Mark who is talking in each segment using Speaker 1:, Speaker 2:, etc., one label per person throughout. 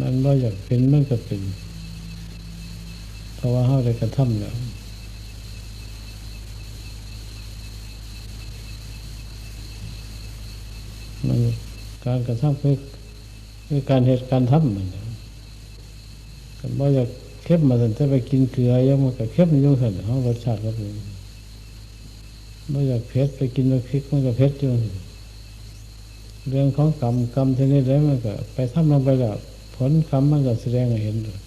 Speaker 1: มันว่าอยากเป็นมันก็เป็นเพราะว่าเฮาได้กระทำแล้วมันการกระทำคือคือการเหตุการทำมันนกันว่าอยากเข้มมาสันจะไปกินเกลือยังมันก็เข้มอยู่สันเฮารสชาติก็เป็นว่าอยากเผ็ดไปกินน้ำพริกมันก็เผ็ดอยู่เรื่องของกรรมกรรมที่นี้แล้วมันก็ไปทำลงไปแล้ว ผลกรรมมันก็แสดงให้เห็นเลย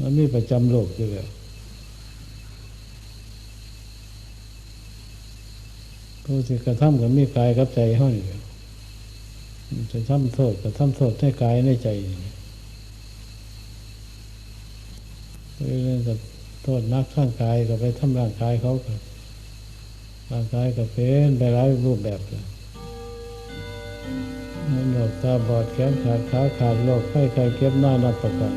Speaker 1: มันมีประจำโลกอยู่แล้วผู้ที่กระทำก็มีกายกับใจห้อยจะทำโทษก็ทำโทษในกายในใจเรื่องก็โทษนักข้างกายก็ไปทำร่างกายเขาก็ร่างกายก็เป็นไปหลายรูปแบบเลย นั่นหลอกตาบอดแขนขาดขาขาดโรคไข้ไข้เก็บหน้านับประกัน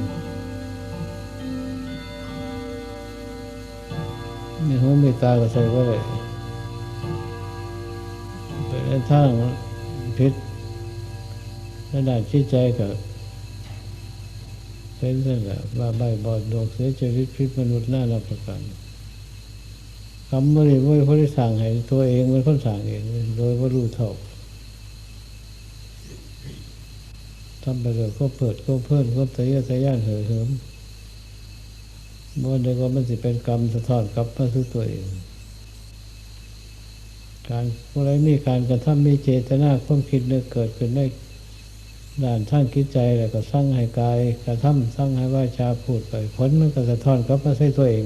Speaker 1: นี่หูมีตาก็ใส่ไว้เลยไปในทางพิษในด้านจิตใจก็เป็นนั่นแหละว่าใบบอดดวงเสียชีวิตพิษมนุษย์หน้านับประกันคำไม่ได้ไม่ได้สั่งให้ตัวเองมันคนสั่งเอง โดยว่ารู้เท่า ทำไปเลยก็เปิดก็เพิ่มก็ทะเยอทะยานเห่อเหิมเมื่อเดียวก็มันจะเป็นกรรมสะท้อนกลับมาสู่ตัวเอง การผู้ใดมีการกระทำมีเจตนาความคิดเนึกเกิดขึ้นในด้านท่านคิดใจแล้วก็สร้างให้กายกระทำสร้างให้ว่าชาพูดไปผลมันก็สะท้อนกลับมาใส่ตัวเอง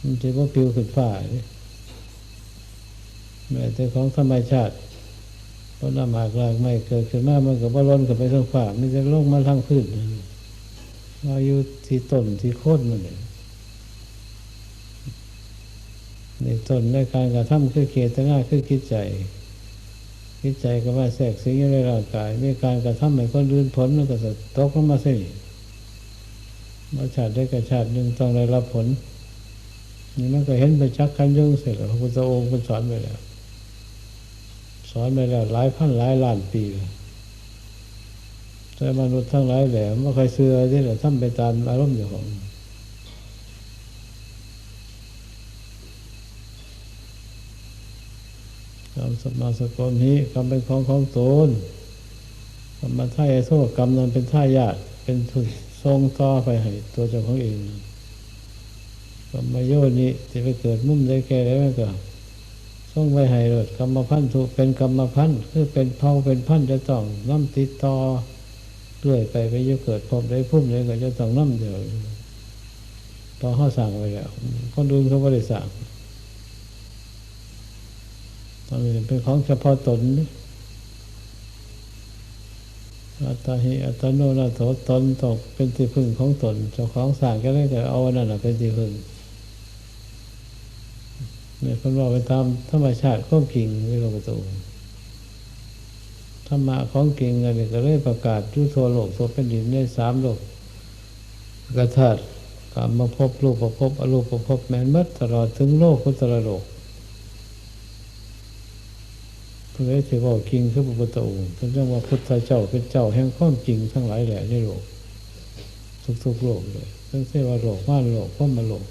Speaker 1: มันจะว่าปิวขึ้นฟ้าแม้แต่ของธรรมชาติ เพราะน้ำหมากลากไม่เกิดขึ้นมามันก็บ่ล้นกับไปทางฟ้ามันจะลงมาทางพื้นมาอยู่ที่ต้นที่โคนมันเลยในต้นในการกระทำคือเกตนาคือคิดใจคิดใจก็ว่าแทรกสิ่งอยู่ในร่างกายมีการกระทำให้คนอื่นผลมันก็จะตกลงมาสิมาชาติได้กับชาติหนึ่งต้องได้รับผลนี่มันก็เห็นไปชักขันยุ่งเสร็จแล้วพระพุทธองค์เป็สอนไปแล้ว สอนไปแล้วหลายพันหลายล้านปีแต่มนุษย์ทั้งหลายแหละไม่เคยเชื่อที่เราทำไปตามอารมณ์อย่ของกรรมสมาสกลนี้กรรมเป็นของของตนกรรมมันท่ายโทษกรรมนั้นเป็นท่ายาตเป็นทุนทรงต่อไปให้ตัวเจ้าของเองกรรมมาโยนี้ที่ไปเกิดมุ่มได้แก่แล้วก็ ส่งไปให้รถกรรมพันธุ์เป็นกรรมพันธุ์คือเป็นเผ่าเป็นพันธุ์จะต้องน้ำติดต่อเรื่อยไปไปยุเกิดพบได้พุ่มเลยก็จะต้องน้ำเดียวพอเขาสั่งไว้แล้วคนอื่นเขาไม่ได้สั่งตอนนี้เป็นของเฉพาะตนอัตหิอัตโนนาโถตนตกเป็นที่พึ่งของตนเจ้าของสั่งก็ได้แต่เอานั่นเป็นที่พึ่ง เนี่ยคนว่าไปตามธรรมชาติของกิ่งไม่รู้ประตูธรรมะของกิ่งอะไรก็เลยประกาศทุทั่วโลกทั่วเป็นดินได้สามโลกกระถาดกรรมมาพบรูปพบอรูปประพบแมนมัดตลอดถึงโลกพุทธโลกเพื่อที่ว่ากิ่งคือพระพุทธองค์เป็นเรื่องว่าพุทธเจ้าเป็นเจ้าแห่งความจริงทั้งหลายแหล่ในโลกทุกๆโลกเลยทั้งเสว่าโลกม่าโลกพ้อมาโลก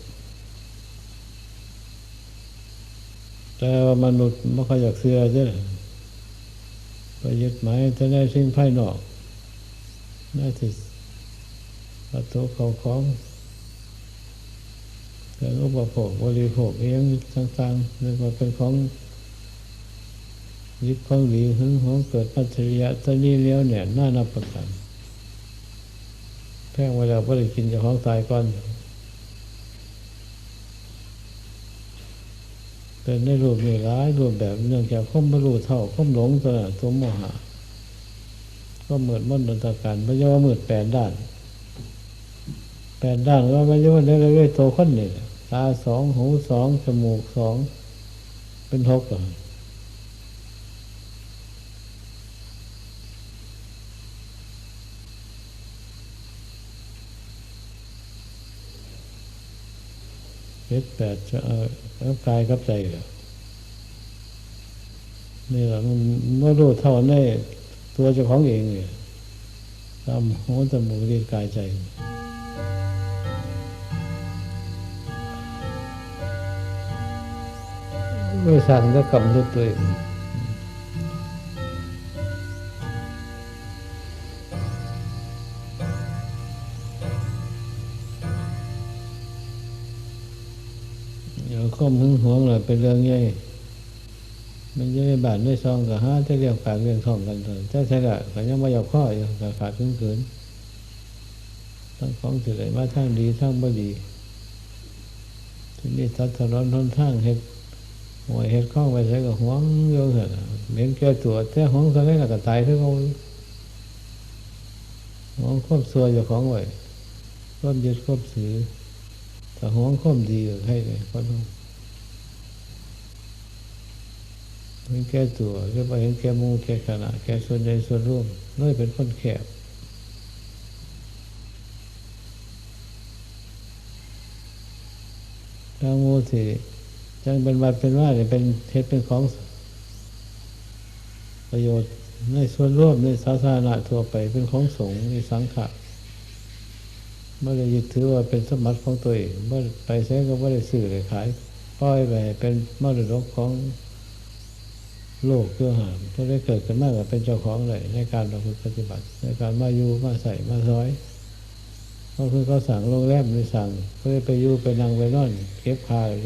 Speaker 1: แต่ว่ามนุษย์ไม่ค่อยอยากเสือใช่ไหมไปยึดหมายจะได้สิ่งภายนอกได้ที่วัตถุเขาของเครื่องอุปโภคบริโภคเองต่างๆเรียกว่าเป็นของยึดของหลีหึงหวงเกิดปัจจัยะตอนนี้เลี้ยวเนี่ยน่านับประกันแพงเวลาไม่ได้กินจะของตายก่อน เป็นในรูปมีร้ายรูปแบบเนื่องจากข้อมบรรลุเท่าข้อมหลงตัวตัวโมหะก็เหมือนมนดนตการไม่ใช่ว่ามืดแปดด้านแปดด้านก็ไม่ใช่ว่าเรื่อยๆโตขึ้นนี่ตาสองหูสองจมูกสองเป็นหกเหร เพชรแปดจะเอาแล้วกายกับใจเหรอนี่แหละมันเมื่อรู้เท่าในตัวเจ้าของเองเนี่ยตามหัวจมูกเรียนกายใจไม่สั่งก็กำด้วยตัวเอง เดี๋ยวข้อมหึงหวงเลยเป็นเรื่องใหญ่มันจะได้บาดได้ซองกับห้าจะเรียกปากเรียกท้องกันเลยถ้าใช่ละก็ยังไม่ยอมข้ออยู่กับขาดขึ้นเกินทั้งของสิเลยมาทั้งดีทั้งบ่ดีทีนี้ทัดถนนทนทางเห็ดหวยเห็ดข้องไปใช้กับหวงเยอะเลยเหม็นแก่ตัวแต่หวงเท่าไรก็ตายเท่าเขาหวงควบซัวอยู่ของไว้ควบยึดควบถือแต่หวงควบดีกับให้เลยก็ต้อง เห็นแก่ตัวเรียกว่าเห็นแก่มูแก่ขนาดแก่ส่วนใหญ่ส่วนร่วมน้อยเป็นคนแคบทางมูสิจังเป็นวัดเป็นว่าเนี่ยเป็นเท็จเป็นของประโยชน์ในส่วนร่วมในสาธารณะทั่วไปเป็นของสงฆ์ในสังขะไม่ได้ยึดถือว่าเป็นสมบัติของตัวเองเมื่อไปใช้ก็ไม่ได้ซื้อเลยขายปล่อยไปเป็นมรดกของ โลกเพื่อหามก็ได้เกิดกันมากกับเป็นเจ้าของเลยในการประพฤติปฏิบัติ ในการมาอยู่มาใส่มาซ้อยก็คือเขาสั่งโรงแรมหรือสั่งเพื่อไปอยู่ไปนั่งไปนอนเก็บคาเลย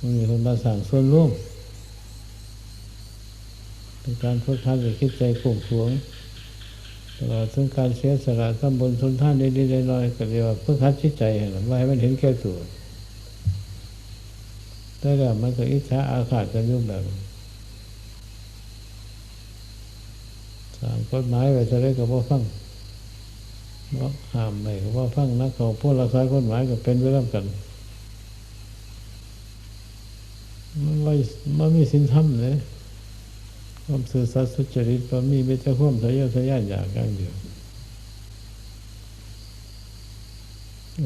Speaker 1: มันมีคนมาสั่งส่วนร่วมเป็นการพุทธันหรือคิดใจข่มขวงตลอดถึงการเสียสละตำบลทนท่านนิดๆน้อยๆก็เรียกว่าเพื่อคัดจิตใจเห็นว่าให้มันเห็นแก่ตัว แต่แล้วมันก็อิจฉาอาฆาตกันยุ่งแบบสั่งกฎหมายไว้จะได้กับว่าฟังว่าห้ามไม่กับว่าฟังนักเขาพวกรักษากฎหมายก็เป็นไปร่วมกันมันไม่มันมีสินธรรมเลยความสื่อสัตย์สุจริตมันมีไม่จะข่มทะเยอทะยานอยางกันเดียว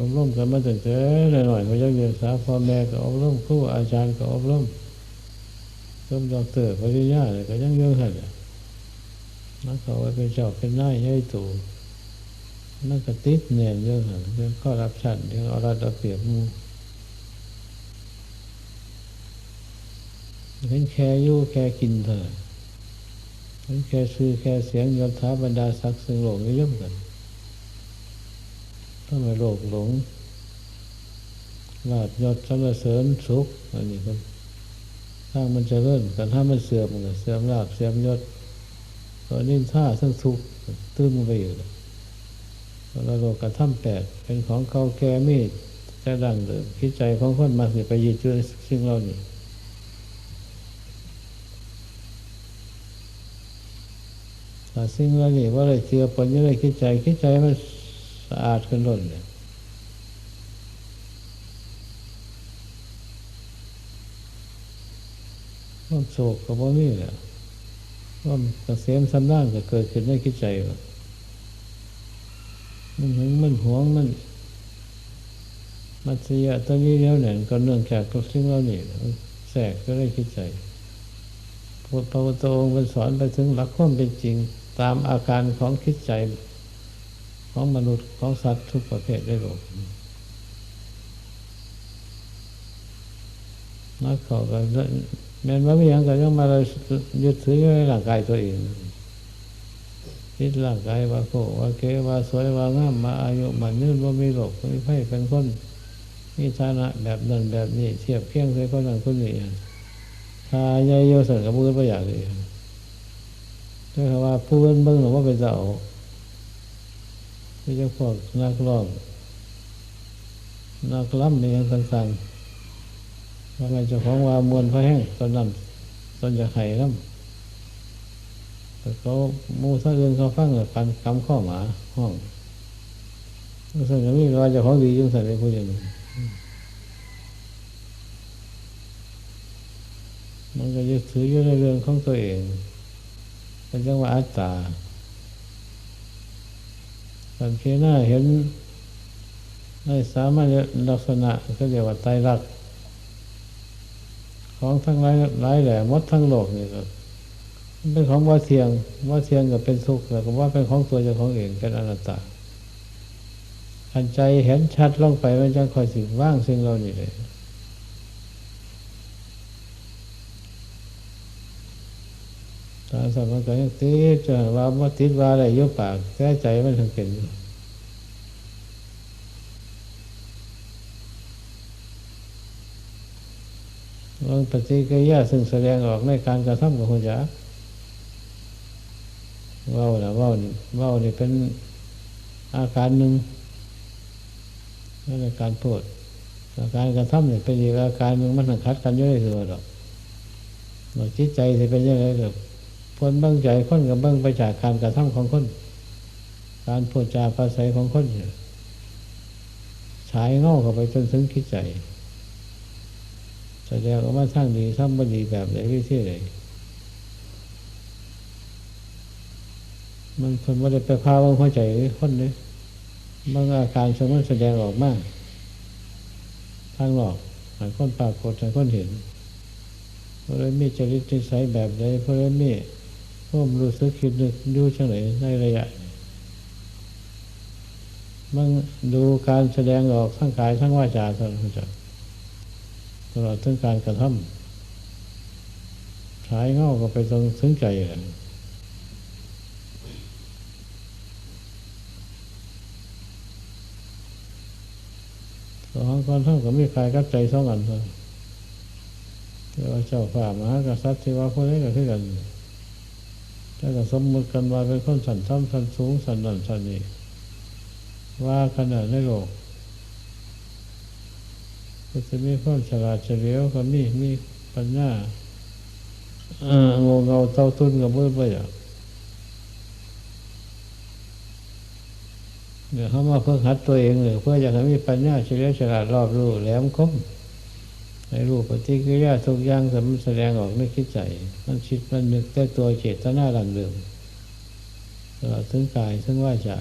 Speaker 1: อบรมกันมาตั้งแต่หน่อยๆก็ยังเรียนสาพ่อแม่ก็อบรมครูอาจารย์ก็อบรมจนดอกเตอร์ปริญญาเลยก็ยังเยอะขนาดนักเขาไปเป็นเจ้าเป็นนายใหญ่ตู่นั่นก็ติดแน่นเยอะขนาดเรื่องข้อรับชันเรื่องเอารัดเอาเปรียบมูเห็นแค่ยู่แค่กินเถอะเห็นแค่ซื้อแค่เสียงยศถาบรรดาศักดิ์ซึ่งโลกนิยมกัน ถ้าไม่โลกหลงลาบยศสรรเสริญสุขอันนี้ก็ถ้ามันจะเริ่มแต่ถ้ามันเสื่อมมันเสื่อมลาบเสื่อมยศก็นิ่ท่าทั้งทุขตื้มไปอยู่เราโลกกระทำแปดเป็นของเก่าแก่มีจะดังเดิมคิดใจของคนมาสิไปยึดเชื่อสิ่งเหล่านี้แต่สิ่งเหล่านี้ว่าอะไรเชื่อปนยังไงคิดใจคิดใจมันะอาดขึ้นล้นเลยความโศกกับว่ามีแหละความกระเสมสันด้านก็เกิดขึ้นในคิดใจว่ามันหึงมันหวงมันมัตยะตัวนี้แล้วเนี่ยก็เนื่องจากกับสิ่งเหล่านี้แทรกก็ได้คิดใจพระพุทธองค์มันสอนไปถึงหลักความเป็นจริง ตามอาการของคิดใจ ของมนุษย์ของสัตว์ทุกประเภทได้โลกนักเขาก็แม้ว่าไม่ยังก็ยังมายึดถือในร่างกายตัวเองคิดร่างกายว่าโคว่าเกว่าสวยว่างามมาอายุมันยืนว่ามีโรคมีไข้เป็นคนมีฐานะแบบนั้นแบบนี้ เทียบเคียงใส่คนนั้นคนนี้ถ้าใหญ่โยสันกับมือประหยัดเลยถ้าว่าผู้เบิ้งเบิ้งหรือว่าเป็นเจ้า ไม่ใช่พวกนักร้องนักล้ำในอย่างต่างๆว่าไงจ้าของว่ามวลพระแห้งตอนนั้นตอนจะไข่ล้ำแต่เขามูท่าเอื่นเขาฟังเลยปันคำข้อหมาห้องส่วนจะมีว่าจ้าของดียุ่งใส่ไปพูดอย่นมันก็ยึดถืออยู่ในเรื่องของตัวเองเป็นจังหวะอัตตา สังเกตหน้าเห็นในสามารถลักษณะก็เรียกว่าไตรลักษณ์ของทั้งหลายหลายแหล่มดทั้งโลกนี่ก็มันเป็นของว่าเทียงว่าเทียงกับเป็นสุขแล้วก็ว่าเป็นของตัวเจ้าของเองเป็นอนัตตาอันใจเห็นชัดลงไปมันจะคอยสิว่างสิ่งเรานี่เลย ตาสัมผัสก็ยังติดจะว่าว่าติดว่าอะไรยุบปากแท้ใจมันถึงเป็นอยู่ลองปฏิกิริยาซึ่งแสดงออกในการกระทำของคนจะเว้านะเว้านี่เว้านี่เป็นอาการหนึ่งนั่นการพูดอาการกระทำเนี่ยเป็นอีกอาการหนึ่งมันขัดกันอยู่ในตัวหรอกเราจิตใจจะเป็นยังไงกับ คนเบื้องใจคนกับเบื้องไปจากการกระทำของคน การพูดจาภาษาของคนฉายเงาเข้าไปจนถึงคิดใจแสดงออกมาทั้างดีทั้างบดีแบบไหนวิธีไหนมันคนว่าได้ไปพาบางหัวใจคนเลยบางอาการสมมติแสดงออกมากทางหลอกหายคนปรากฏหายคนเห็นเพราะเลยมีจริตนิสัยแบบใดเพราะเลยมี ร่วมรู้สึกคิดนึกดูเฉลยในระยะมันดูการแสดงออกทั้งกายทั้งวาจาตลอดตลอดถึงการกระทำฉายเงาก็ไปตรงถึงใจเลยสองคนเท่ากับมีกายกับใจสองอันเลยเรียกว่าเจ้าฝ่ามหากษัตริย์ที่ว่าคนนี้ก็คือกัน ถ้าก็สมมติกันว่าเป็นคนสันซ้ำสันสูงสันนั่นสันนี้ว่าขนาดในโลกก็จะมีความฉลาดเฉลียวก็มีมีปัญญาอ่างงเงาเต้าทุนกับมือไปอย่างเดี๋ยวเขามาเพื่อหัดตัวเองหรือเพื่ออยากให้มีปัญญาเฉลียวฉลาดรอบรู้แหลมคม ในรูปปฏิกิริยาทุกอย่างสมแสดงออกในคิดใจ มันคิดมันนึกแต่ตัวเจตนาดังเดิมตลอดถึงกายถึงว่าจา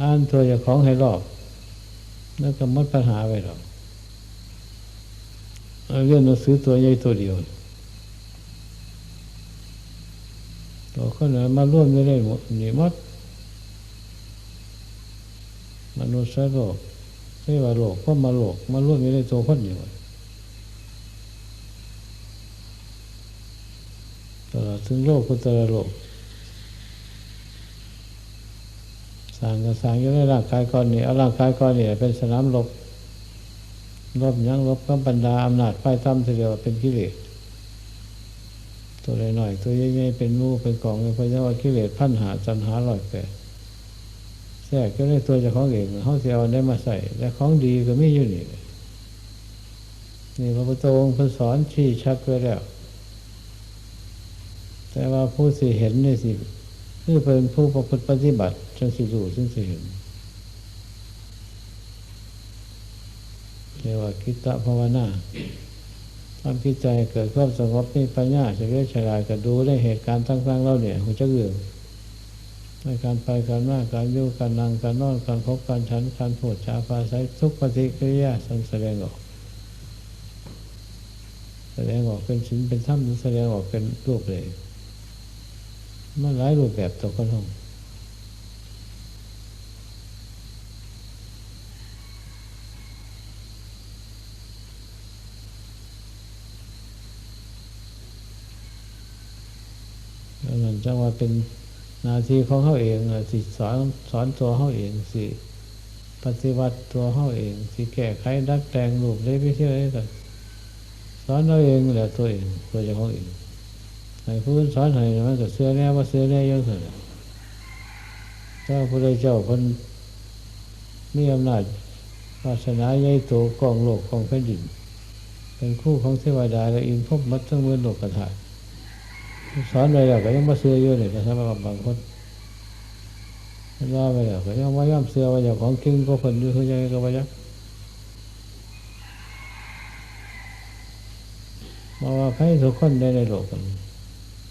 Speaker 1: อ่านตัวอย่างของให้รอบแล้วก็มดปัญหาไปหรอกเรื่องหนังสือตัวใหญ่ตัวเดียวตัวคนไหนมาร่วมไม่ได้หมดนี่มดมนุษย์โลก เทวโลกก็มาโลกมาร่วมไม่ได้ตัวคนอยู่ตลอดถึงโลกก็ตลอดโลกสางก็สางอยู่ในร่างกายก้อนนี้เอาร่างกายก้อนนี้เป็นสนามรบรบยังรบก็บรรดาอำนาจไฟตั้มทีเดียวเป็นกิเลสตัวเล็กหน่อยตัวใหญ่ๆเป็นมูเป็นกองเพราะว่ากิเลสพันหาจันหาลอยแปด แทรกก็ได้ตัวเจ้าของเองเขาเสียเอาได้มาใส่และของดีก็ไม่อยู่นี่นี่พระพุทธองค์เพิ่นสอนชี้ชัดไว้แล้ว แต่ว่าผู้สิเห็นนี่สิคือเป็นผู้ประพฤติปฏิบัติจนสิรู้จึงสิเห็นเรียกว่าคิตะภาวนาทำคิดใจเกิดความสงบมีปัญญาจะเฉลียวฉลาดก็ดูได้เหตุการณ์ต่างๆเราเนี่ยหัวจะเอื่อ ในการไปการมาการอยู่การนั่งการนอนการพบการฉันการพูดจาภาษาทุกปฏิกิริยาแสดงออก แสดงออกเป็นชิ้นเป็นถ้ำแสดงออกเป็นรูปเลย มันหลายรูปแบบตัวคนห้องนั่นจังว่าเป็น นาทีของเขาเองสิสอนสอนตัวเขาเองสิปฏิวัติตัวเขาเอง สิแก้ไขดัดแปลงรูปได้ไม่เชื่อได้กันสอนเราเองแหละตัวเองตัวเจ้าของเองให้ผู้สอนให้มันก็เสื้อแน่ว่าเสื้อแน่ยังเถอะเจ้าพระเจ้าคนมีอำนาจวาสนาใหญ่โตกองโลกกองแผ่นดิน เป็นคู่ของเทวดาและอินพบมัดทั้งเมืองโลกกระถา สอนไปแล้วก็ยังมาเสื้อเยอะเลยนะครับบางคนว่าไปแล้วก็ยังว่าย่ำเสื้อว่าอย่างของจริงก็คนดูเขายังก็ว่ายังมาว่าให้ทุกคนได้ในโลกกัน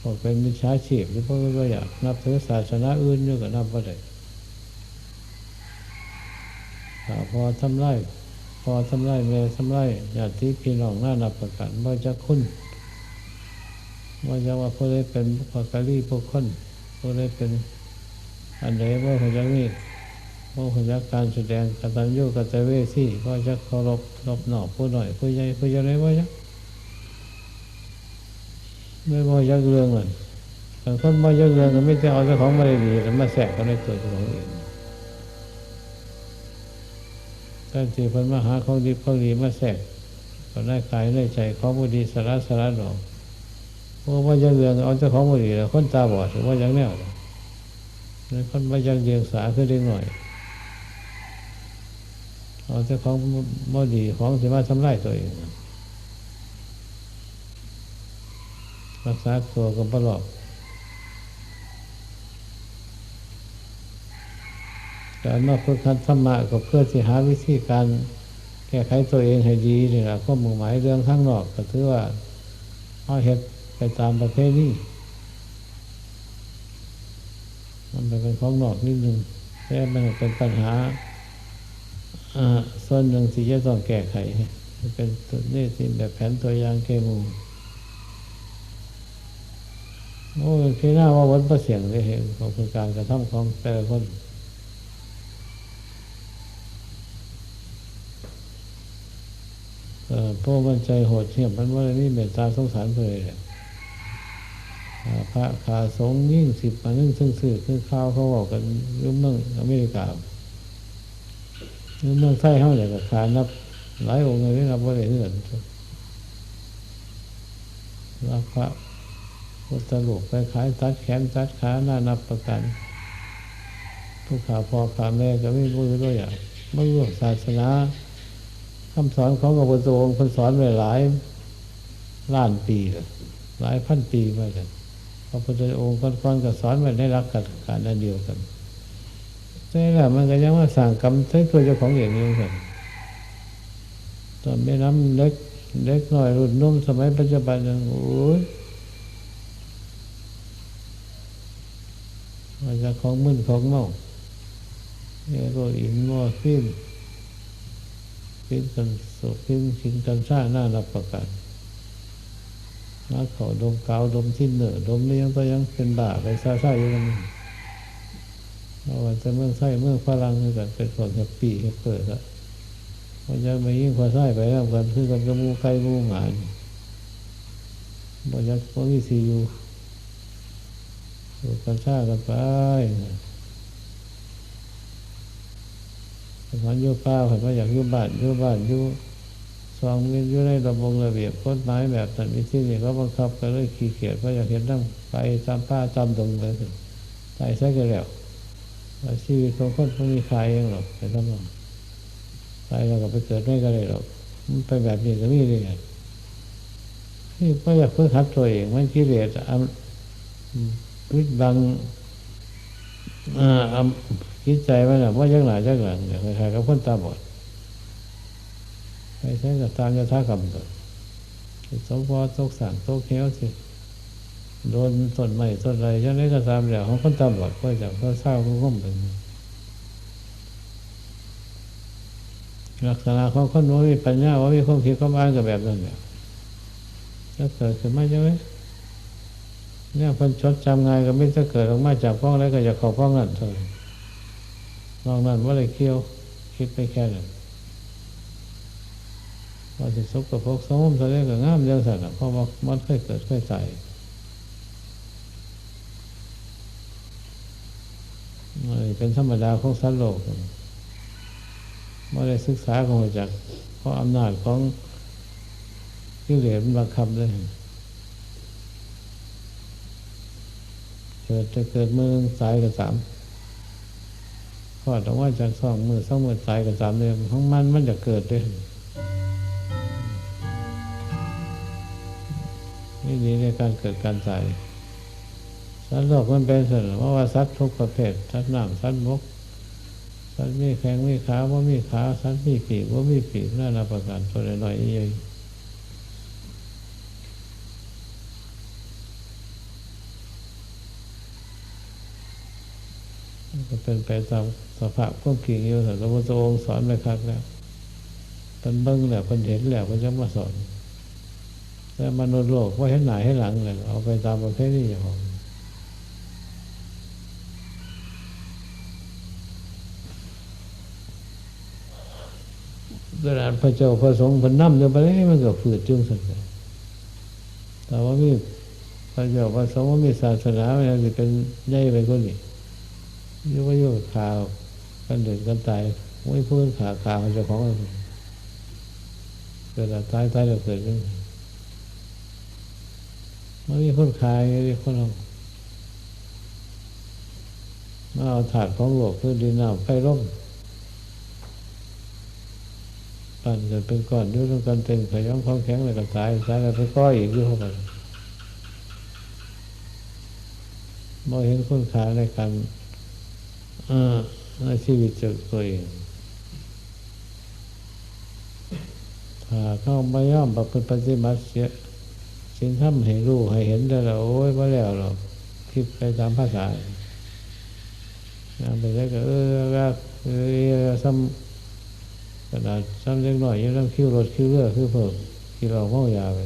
Speaker 1: บอกเป็นมิจฉาชีพหรือพวกก็อยากนับถือศาสนาอื่นอยู่ก็นับว่าได้พอทำไรพอทำไรแม่ทำไรญาติพี่น้องน่านับประกันว่าจะคุ้น ว่าจะว่าผู้ใดเป็นบุคคลรีผู้คนผู้ใดเป็นอันใดว่าขาจะมีว่าขาจะการแสดงกตัญญูกตเวทีว่าจะเคารพรบหนอบผู้หน่อยผู้ใหญ่ผู้ใหญ่ว่าจะไม่ว่ายักเรื่องเลยบางคนมายักเรื่องก็ไม่ได้เอาเจ้าของมาได้ดีแล้วมาแสกเขาในตัวของเองท่านที่เพิ่นมาหาของดีของดีมาแสกก็ได้กายได้ใจของบุดีสาระสาระหนอก พราะว่ายักเรื่องเอาเจ้าของบุดีแล้วคนตาบอดหรือว่ายังแนวเลยคนมายักเรียงสาขึ้นเล็กหน่อยเอาเจ้าของบ่ดีของสิมาทำลายตัวเองรักษาตัวกับประหลอบการมาฝึกหัดธรรมะก็เพื่อที่หาวิธีการแก้ไขตัวเองให้ดีนี่แหละก็มุ่งหมายเรื่องข้างนอกก็ถือว่าเอาเหตุ ไปตามประเภทนี้มันเป็นของนอกนิดนึงแต่มันเป็นปัญหาส่วนหนึ่งที่จะต้องแก้ไข เป็นตัวนี้ที่แบบแผนตัวอย่างเกมูโอ้พี่หน้าว่าวัดประเสียงเลยเห็นของคือการกระทำของแต่ละคนพวกมันใจโหดเหี้ยมมันว่านี่เมตตาสงสารเลย พระขาสงยิ่งสิบมานึ่งซึ่งสื่อคือข้าวเขาบอกกันยุ่งเมืองอเมริกายุ่งเมืองไทยเขาเนี่ยกับขานับ หลายองค์เลยนับว่าอะไรนี่แหละรับพระพุทธลูกไปขายตัดแขนตัดขาหน้านับประกันทุกขาพอขาแม่ก็ไม่รู้ด้วยอย่างไม่รู้ศาสนาคำสอนของพระพุทธองค์คนสอนไว้หลายล้านปีหลายพันปีมากันพ ระพุทธองค์ก่อนๆก็สอนไว้ในรักกันการอันเดียวกันแต่ละมันก็ยังว่าสั่งกรรมใช้ตัวเจ้าของเองนี่กันตอนไม่น้ำเล็กเล็กน้อยรุ่นนุ่มสมัยปัจจุบันโอ้ยมาจากของมึนของเมาเนี่ยก็อินมอฟินฟินกันโสฟินชิงกันซ่าหน้ารับประกัน มาเขาดมกาวดมทิ้นเหนือดมนี่ยังก็ยังเป็นบาไปซ่าซ่าอยู่กันเราจะเมืองไส้เมืองฝรั่งคือกันเป็นคนแฮปปี้แฮปเปิดละมันจะไม่ยิ่งพอไส้ไปแล้วกันคือกันกระมูไก่มูหงานบ่ยักบ่มีซีอยู่สูกัญชากันไปมันอยู่ป้าเห็นว่าอยากยู่บ้านยู่บ้านอ ยู่ซองเงินอยู่ในระบบระเบียบกฎหมายแบบนั้นวิธีนี้ก็บังคับก็เลยขี้เกียจก็อยากเห็นนั่งไปตามป้าตามตรงเลยตายซะกันแล้วชีวิตของคนไม่มีใครเองหรอกแต่ต้องตายแล้วก็ไปเกิดไม่ก็เลยหรอกมันไปแบบนี้ก็ไม่ได้ไงที่ก็อยากเพิ่งหัดตัวเองมันกิเลสอะวิบังอ่าคิดใจว่าน่ะว่ายักหนายักหลังเนี่ยใครๆกับคนตาบอด ใครใช้กับตามยถากรรมตัวสมพอตกสั่งตกเขี้ยวสิโดนต้นไม้ต้นไรยังไงก็ตามแล้วของคนตาบอดก็จะเขาเศร้าก็ก้มไปลักษณะของคนนู้นมีปัญญาว่ามีความคิดความอ่านกับแบบนั้นเนี่ยแล้วเกิดขึ้นมาใช่ไหมเนี่ยคนชดจำงานก็ไม่จะเกิดออกมาจากพ้องแล้วก็จะข้าพ้องนั่นเท่านั้นนอกนั้นว่าอะไรเคี้ยวคิดไปแค่นั้น ว่าจะซุกกับพกสมมติอะไรก็งามยังสั่นเพราะว่ามันเคยเกิดเคยใส่เป็นธรรมดาของสัตว์โลกไม่ได้ศึกษาของจากเพราะอำนาจของกิเลสมันบังคับเลยเกิดจะเกิดมือสายกับสามพอดออกมาจากสองมือสองมือสายกับสามเดือนของมันมันจะเกิดด้วย นี่ดีในการเกิดการตายสัตว์โลกมันเป็นส่วนเพราะว่าสัตว์ทุกประเภทสัตว์น้ำสัตว์บกสัตว์มีแข้งมีขาว่ามีขาสัตว์มีปีกว่ามีปีกน่ารับประกันตัวหน่อยๆใหญ่ก็เป็นไปตามสภาพความจริงอยู่แต่พระพุทธองค์สอนไปครับแล้วเป็นเบิ้งแล้วเป็นเห็นแล้วเป็นจะมาสอน แต่มนุษย์โลกว่าเห็นหนาเห็นหลังเลยเอาไปตามประเภทนี้ของขนาดพระเจ้าพระสงฆ์พระนั่มเดินไปเลยมันก็ฝืดจุงสันเลยแต่ว่ามีพระเจ้าพระสงฆ์ว่ามีศาสนามันจะเป็นใหญ่ไปก็นี่ยุ่งยุ่งข่าวกันเดินกันตายไม่พูดข่าวข่าวเจ้าของเกิดตายตายแล้วเกิดขึ้น มันมีคนขายมีคนเอามาเอาถาดของโลกคือดินน้ำไฟร่มปั่นเกิดเป็นก้อนด้วยกันเป็นขย้อมความแข็งเลยก็ตายตายแล้วไปก้อยอีกด้วยเข้าไปมองเห็นคนขายในการในชีวิตจากตัวเองถ้าเข้าไม่ย่อมประพฤติปฏิบัติเสีย สิ่งทำให้รู้ให้เห็นได้แล้วโอ้ยว่าแล้วเราคิดไปตามภาษาไปแล้วก็เออก็เออซ้ำขนาดซ้ำเล็กน้อยยังต้องคิ้วรถคิ้วเรือคือเพิ่มที่เราเมายาไป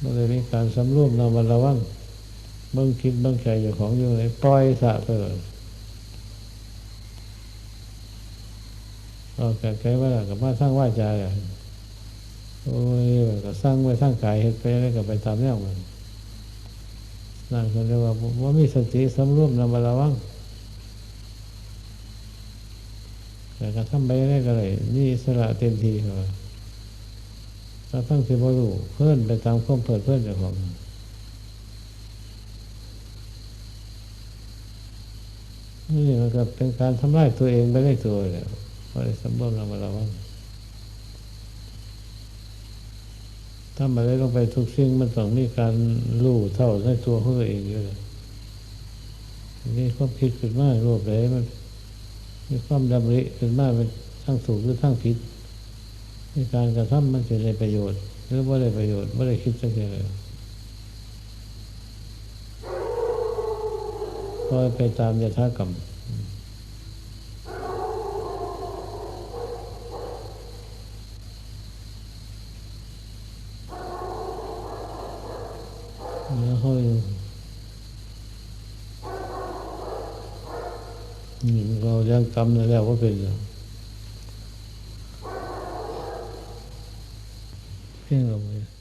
Speaker 1: มันเลยมีการสำรวมระมัดระวังเบื้องคิดเบื้องใจอยู่ของอยู่เลยปล่อยสะไปเลยเอาแก่ไกลว่ากับมาสร้างว่าจาอย่าง โอ้ยก็สร้างไว้สร้างกายเห็ดไปแล้วก็ไปตามแนวมันนั่นก็เรียกว่าว่ามีสติสำรวมระมัดระวังแต่ก็ทำไปได้ก็เลยนี่สละเต็มทีเลยถ้าตั้งสิบรูเพื่อนไปตามข้อมเปิดเพื่อนเจ้าของนี่มันก็เป็นการทำลายตัวเองไปได้ตัวแล้วเพราะได้สำรวมระมัดระวัง ถ้ามาได้ลงไปทุกสิ่งมันต้องมีการรู้เท่าในตัวของตัวเองอยู่เลยนี่ความคิดขึ้นมารูปเลยมันมีความดำริขึ้นมาเป็นทั้งถูกหรือทั้งผิดในการกระทำมันจะได้ประโยชน์ หรือว่าได้ประโยชน์ไม่ได้คิดสักอย่างเลยคอไปตามยถากรรมแล้วค่อยเราเลี้ ยงกรรมแล้วว่าเป็นเพียงเราไป